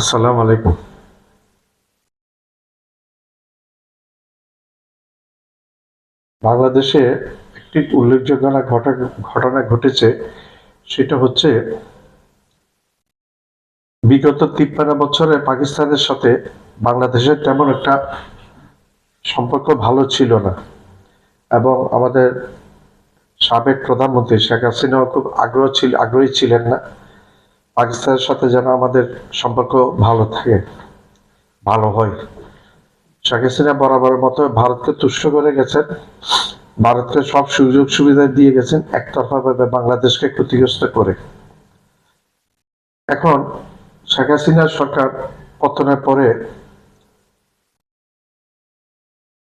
আসসালামু আলাইকুম। বাংলাদেশে একটি উল্লেখযোগ্য না ঘটা- ঘটনা ঘটেছে, সেটা হচ্ছে বিগত তিপ্পান্ন বছরে পাকিস্তানের সাথে বাংলাদেশের তেমন একটা সম্পর্ক ভালো ছিল না এবং আমাদের সাবেক প্রধানমন্ত্রী শেখ হাসিনাও খুব আগ্রহ ছিল, আগ্রহী ছিলেন না। পাকিস্তানের সাথে যেন আমাদের সম্পর্ক ভালো থাকে, ভালো হয়। শেখ হাসিনা বরাবরের মতো ভারতকে তুষ্ট করে গেছেন, ভারতকে সব সুযোগ সুবিধা দিয়ে গেছেন, একতরফা ভাবে বাংলাদেশকে ক্ষতিগ্রস্ত করে। এখন শেখ হাসিনার সরকার পতনের পরে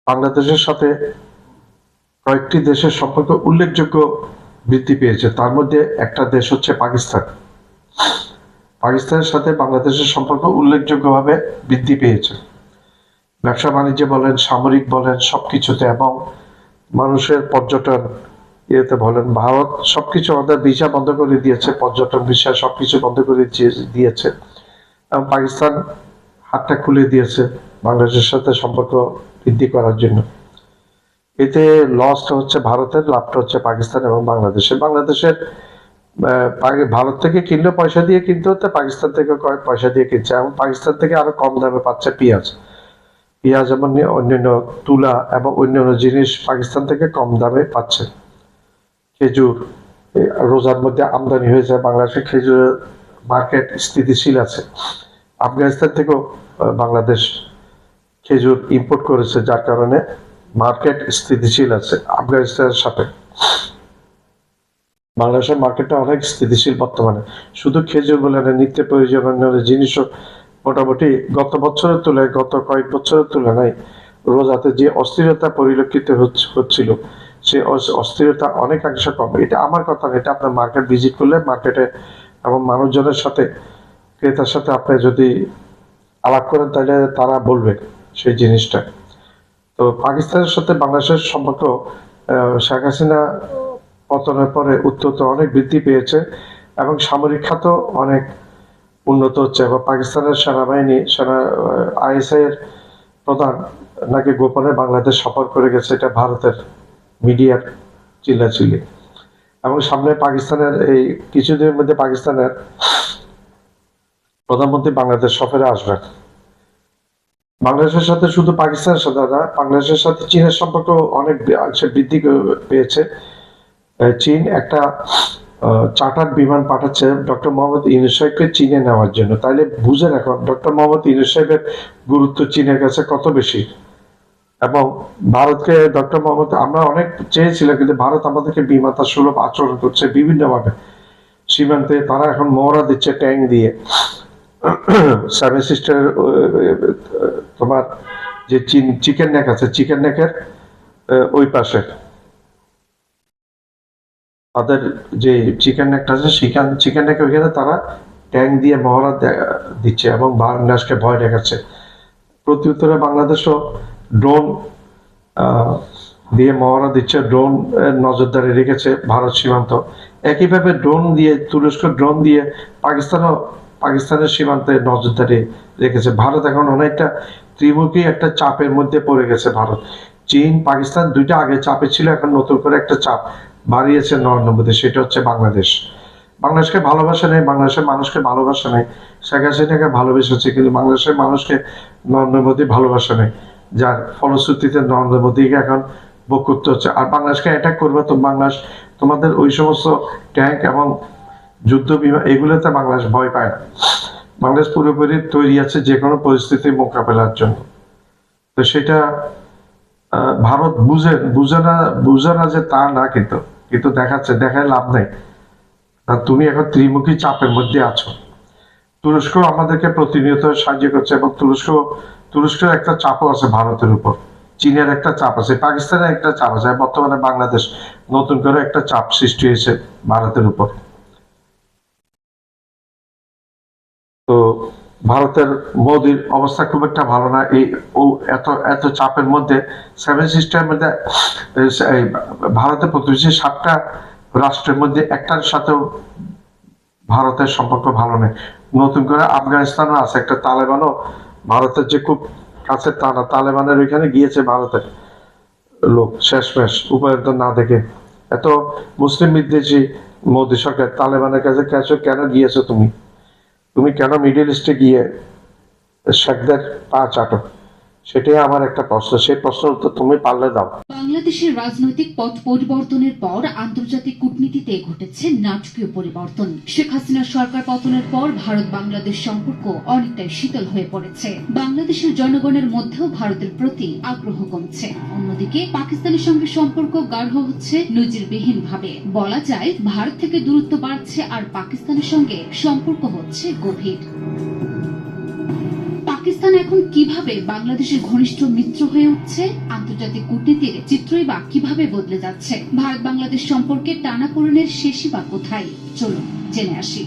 বাংলাদেশের সাথে কয়েকটি দেশের সম্পর্ক উল্লেখযোগ্য বৃদ্ধি পেয়েছে। তার মধ্যে একটা দেশ হচ্ছে পাকিস্তান। পাকিস্তানের সাথে বাংলাদেশের সম্পর্ক উল্লেখযোগ্যভাবে বৃদ্ধি পেয়েছে। ব্যবসা বাণিজ্য বলেন, সামরিক বলেন, সবকিছুতে এবং মানুষের পর্যটন ইয়েতে বলেন, ভারত সবকিছু আমাদের ভিসা বন্ধ করে দিয়েছে, পর্যটন ভিসা সবকিছু বন্ধ করে দিয়ে- দিয়েছে এবং পাকিস্তান হাতটা খুলে দিয়েছে বাংলাদেশের সাথে সম্পর্ক বৃদ্ধি করার জন্য। এতে লসটা হচ্ছে ভারতের, লাভটা হচ্ছে পাকিস্তান এবং বাংলাদেশের। বাংলাদেশের ভারত থেকে কিনলে পয়সা দিয়ে, কিনতে হতে পাকিস্তান থেকে পয়সা দিয়ে কিনছে। এবং পাকিস্তান থেকে আরও কম দামে পাচ্ছে পেঁয়াজ। পেঁয়াজ এবং অন্যান্য তুলা এবং অন্যান্য জিনিস পাকিস্তান থেকে কম দামে পাচ্ছে। খেজুর রোজার মধ্যে আমদানি হয়েছে। বাংলাদেশে খেজুরের মার্কেট স্থিতিশীল আছে। আফগানিস্তান থেকেও বাংলাদেশ খেজুর ইম্পোর্ট করেছে। যার কারণে মার্কেট স্থিতিশীল আছে আফগানিস্তানের সাথে। বাংলাদেশের মার্কেটটা অনেক স্থিতিশীল বর্তমানে। শুধু খেজুর বলে না, নিত্য প্রয়োজনীয় জিনিসও মোটামুটি গত বছরের তুলনায়, গত কয়েক বছরের তুলনায় রোজাতে যে অস্থিরতা পরিলক্ষিত হচ্ছিল, সে অস- অস্থিরতা অনেকাংশে কম। এটা আমার কথা না, এটা আপনার মার্কেট ভিজিট করলে মার্কেটে এবং মানুষজনের সাথে, ক্রেতার সাথে আপনি যদি আলাপ করেন, তাহলে তারা বলবে সেই জিনিসটা। তো পাকিস্তানের সাথে বাংলাদেশের সম্পর্ক শেখ হাসিনা পতনের পরে উত্তর অনেক বৃদ্ধি পেয়েছে এবং সামরিক খাত অনেক উন্নত হচ্ছে এবং পাকিস্তানের সেনাবাহিনী, সেনা আইএসআই এর প্রধান নাকি গোপনে বাংলাদেশ সফর করে গেছে, এটা ভারতের মিডিয়ার চিল্লাচিল্লি। এবং সামনে পাকিস্তানের এই কিছুদিনের মধ্যে পাকিস্তানের প্রধানমন্ত্রী বাংলাদেশ সফরে আসবেন। বাংলাদেশের সাথে শুধু পাকিস্তানের সাথে না, বাংলাদেশের সাথে চীনের সম্পর্ক অনেক বৃদ্ধি পেয়েছে। চীন একটা চার্টার বিমান পাঠাচ্ছে ডক্টর মোহাম্মদ ইউনুস সাহেবকে চীনে নেওয়ার জন্য। তাইলে বুঝে এখন ডক্টর মোহাম্মদ ইউনুস সাহেবের গুরুত্ব চীনের কাছে কত বেশি? এবং ভারতকে ডক্টর মোহাম্মদ, আমরা অনেক চেয়েছিলাম, কিন্তু ভারত আমাদেরকে বিমাতা সুলভ আচরণ করছে বিভিন্নভাবে। সীমান্তে তারা এখন মহড়া দিচ্ছে ট্যাঙ্ক দিয়ে। সেভেন সিস্টার তোমার যে চিকেন নেক আছে, চিকেন নেকের ওই পাশে। তাদের যে চিকেন নেকটা আছে চিকেন চিকেন নেক ওইখানে তারা ট্যাঙ্ক দিয়ে মহড়া দিচ্ছে এবং বাংলাদেশকে ভয় দেখাচ্ছে। প্রত্যুত্তরে বাংলাদেশও ড্রোন দিয়ে মহড়া দিচ্ছে ড্রোন নজরদারি রেখেছে ভারত সীমান্ত। একইভাবে ড্রোন দিয়ে, তুরস্ক ড্রোন দিয়ে পাকিস্তানও পাকিস্তানের সীমান্তে নজরদারি রেখেছে। ভারত এখন অনেকটা ত্রিমুখী একটা চাপের মধ্যে পড়ে গেছে ভারত। চীন, পাকিস্তান দুইটা আগে চাপে ছিল, এখন নতুন করে একটা চাপ বাড়িয়েছে নরেন্দ্র সেটা হচ্ছে বাংলাদেশ। বাংলাদেশকে ভালোবাসা নেই, বাংলাদেশের মানুষকে ভালোবাসা নেই। শেখ হাসিনাকে ভালোবেসেছে, কিন্তু বাংলাদেশের মানুষকে নরেন্দ্র মোদী ভালোবাসা নেই। যার ফলশ্রুতিতে নরেন্দ্র মোদীকে এখন ভোগ করতে হচ্ছে। আর বাংলাদেশকে অ্যাটাক করবে তো বাংলাদেশ, তোমাদের ওই সমস্ত ট্যাঙ্ক এবং যুদ্ধ বিমান, এগুলোতে বাংলাদেশ ভয় পায় না। বাংলাদেশ পুরোপুরি তৈরি আছে যে কোনো পরিস্থিতি মোকাবেলার জন্য। তো সেটা ভারত বুঝে বুঝে না বুঝে না যে তা না কিন্তু। কিন্তু দেখাচ্ছে, দেখায় লাভ নেই। তুমি এখন ত্রিমুখী চাপের মধ্যে আছো। তুরস্ক আমাদেরকে প্রতিনিয়ত সাহায্য করছে এবং তুরস্ক তুরস্কের একটা চাপও আছে ভারতের উপর। চীনের একটা চাপ আছে, পাকিস্তানের একটা চাপ আছে, বর্তমানে বাংলাদেশ নতুন করে একটা চাপ সৃষ্টি হয়েছে ভারতের উপর। ভারতের মোদির অবস্থা খুব একটা ভালো না। এই ও এত এত চাপের মধ্যে সেভেন সিস্টারের মধ্যে ভারতের প্রতিবেশী সাতটা রাষ্ট্রের মধ্যে একটার সাথেও ভারতের সম্পর্ক ভালো নেই। নতুন করে আফগানিস্তানও আছে, একটা তালেবানও ভারতের যে খুব কাছে তারা তালেবানের ওইখানে গিয়েছে ভারতের লোক, শেষমেশ উপায়ন্ত না দেখে। এত মুসলিম বিদ্বেষী মোদী সরকার তালেবানের কাছে কেন গিয়েছো তুমি? তুমি কেন মিডিল ইস্টে গিয়ে শেখদের পা চাটো? সেটাই আমার একটা প্রশ্ন। সেই প্রশ্নের উত্তর তুমি পারলে দাও। বাংলাদেশের রাজনৈতিক পথ পরিবর্তনের পর আন্তর্জাতিক কূটনীতিতে ঘটেছে নাটকীয় পরিবর্তন। শেখ হাসিনা সরকার পতনের পর ভারত বাংলাদেশ সম্পর্ক অনেকটাই শীতল হয়ে পড়েছে। বাংলাদেশের জনগণের মধ্যেও ভারতের প্রতি আগ্রহ কমছে। অন্যদিকে পাকিস্তানের সঙ্গে সম্পর্ক গাঢ় হচ্ছে নজিরবিহীন ভাবে বলা যায়, ভারত থেকে দূরত্ব বাড়ছে আর পাকিস্তানের সঙ্গে সম্পর্ক হচ্ছে গভীর। এখন কীভাবে বাংলাদেশের ঘনিষ্ঠ মিত্র হয়ে উঠছে? আন্তর্জাতিক কূটনীতির চিত্রই বা কীভাবে বদলে যাচ্ছে? ভারত বাংলাদেশ সম্পর্কে টানাপোড়েনের শেষই বা কোথায়? চলুন জেনে আসি।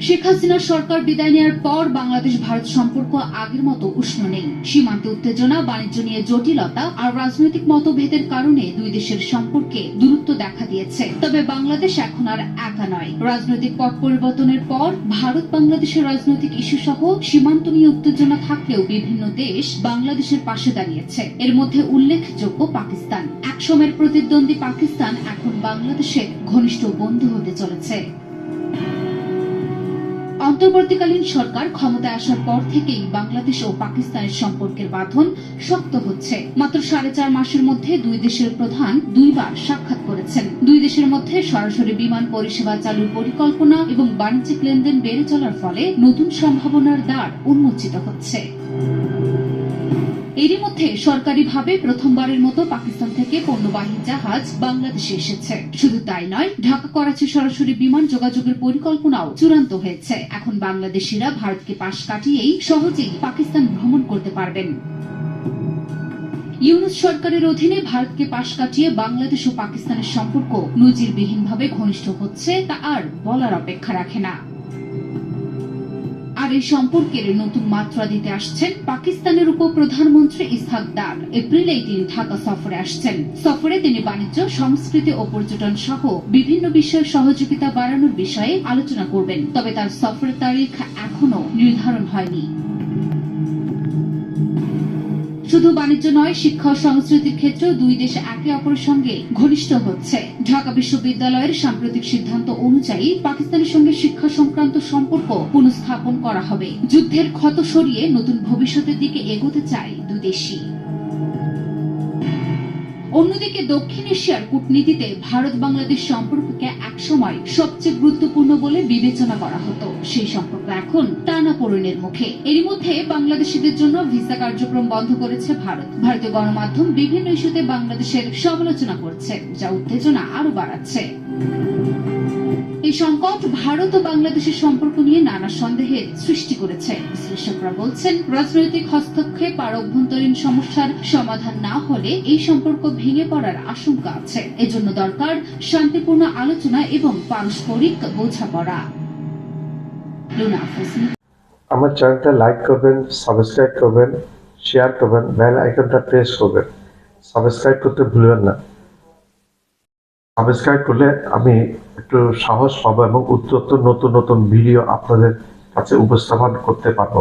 শেখ হাসিনার সরকার বিদায় নেওয়ার পর বাংলাদেশ ভারত সম্পর্ক আগের মতো উষ্ণ নেই। সীমান্তে উত্তেজনা, বাণিজ্য নিয়ে জটিলতা আর রাজনৈতিক মতভেদের কারণে দুই দেশের সম্পর্কে দূরত্ব দেখা দিয়েছে। তবে বাংলাদেশ এখন আর একা নয়। রাজনৈতিক পট পরিবর্তনের পর ভারত, বাংলাদেশের রাজনৈতিক ইস্যু সহ সীমান্ত নিয়ে উত্তেজনা থাকলেও বিভিন্ন দেশ বাংলাদেশের পাশে দাঁড়িয়েছে। এর মধ্যে উল্লেখযোগ্য পাকিস্তান। একসময়ের প্রতিদ্বন্দ্বী পাকিস্তান এখন বাংলাদেশের ঘনিষ্ঠ বন্ধু হতে চলেছে। অন্তর্বর্তীকালীন সরকার ক্ষমতায় আসার পর থেকেই বাংলাদেশ ও পাকিস্তানের সম্পর্কের বাঁধন শক্ত হচ্ছে। মাত্র সাড়ে চার মাসের মধ্যে দুই দেশের প্রধান দুইবার সাক্ষাৎ করেছেন। দুই দেশের মধ্যে সরাসরি বিমান পরিষেবা চালুর পরিকল্পনা এবং বাণিজ্যিক লেনদেন বেড়ে চলার ফলে নতুন সম্ভাবনার দ্বার উন্মোচিত হচ্ছে। এরই মধ্যে সরকারিভাবে প্রথমবারের মতো পাকিস্তান থেকে পণ্যবাহী জাহাজ বাংলাদেশে এসেছে। শুধু তাই নয়, ঢাকা করাচি সরাসরি বিমান যোগাযোগের পরিকল্পনাও চূড়ান্ত হয়েছে। এখন বাংলাদেশিরা ভারতকে পাশ কাটিয়েই সহজেই পাকিস্তান ভ্রমণ করতে পারবেন। ইউনুস সরকারের অধীনে ভারতকে পাশ কাটিয়ে বাংলাদেশ ও পাকিস্তানের সম্পর্ক নজিরবিহীনভাবে ঘনিষ্ঠ হচ্ছে তা আর বলার অপেক্ষা রাখে না। আর এই সম্পর্কের নতুন মাত্রা দিতে আসছেন পাকিস্তানের উপ প্রধানমন্ত্রী ইসহাক দার এপ্রিলেই তিনি ঢাকা সফরে আসছেন। সফরে তিনি বাণিজ্য, সংস্কৃতি ও পর্যটন সহ বিভিন্ন বিষয়ে সহযোগিতা বাড়ানোর বিষয়ে আলোচনা করবেন। তবে তার সফরের তারিখ এখনও নির্ধারণ হয়নি। শুধু বাণিজ্য নয়, শিক্ষা ও সংস্কৃতির ক্ষেত্রেও দুই দেশ একে অপরের সঙ্গে ঘনিষ্ঠ হচ্ছে। ঢাকা বিশ্ববিদ্যালয়ের সাম্প্রতিক সিদ্ধান্ত অনুযায়ী পাকিস্তানের সঙ্গে শিক্ষা সংক্রান্ত সম্পর্ক পুনঃস্থাপন করা হবে। যুদ্ধের ক্ষত সরিয়ে নতুন ভবিষ্যতের দিকে এগোতে চায় দুই দেশই। অন্যদিকে দক্ষিণ এশিয়ার কূটনীতিতে ভারত বাংলাদেশ সম্পর্ককে একসময় সবচেয়ে গুরুত্বপূর্ণ বলে বিবেচনা করা হতো। সেই সম্পর্ক এখন টানাপোড়েনের মুখে। এরই মধ্যে বাংলাদেশিদের জন্য ভিসা কার্যক্রম বন্ধ করেছে ভারত। ভারতীয় গণমাধ্যম বিভিন্ন ইস্যুতে বাংলাদেশের সমালোচনা করছে, যা উত্তেজনা আরও বাড়াচ্ছে। এই সংকট ভারত ও বাংলাদেশের সম্পর্ক নিয়ে নানা সন্দেহের সৃষ্টি করেছে। বিশ্লেষকরা বলছেন, রাজনৈতিক হস্তক্ষেপ আর অভ্যন্তরীণ সমস্যার সমাধান না হলে এই সম্পর্ক ভেঙে পড়ার আশঙ্কা আছে। এজন্য দরকার শান্তিপূর্ণ আলোচনা এবং পারস্পরিক বোঝাপড়া। আমার চ্যানেলটা লাইক করবেন, সাবস্ক্রাইব করবেন, শেয়ার করবেন, বেল আইকনটা প্রেস করবেন। সাবস্ক্রাইব করতে ভুলবেন না। সাবস্ক্রাইব করলে আমি একটু সাহস পাবো এবং উত্তর নতুন নতুন ভিডিও আপনাদের কাছে উপস্থাপন করতে পারব।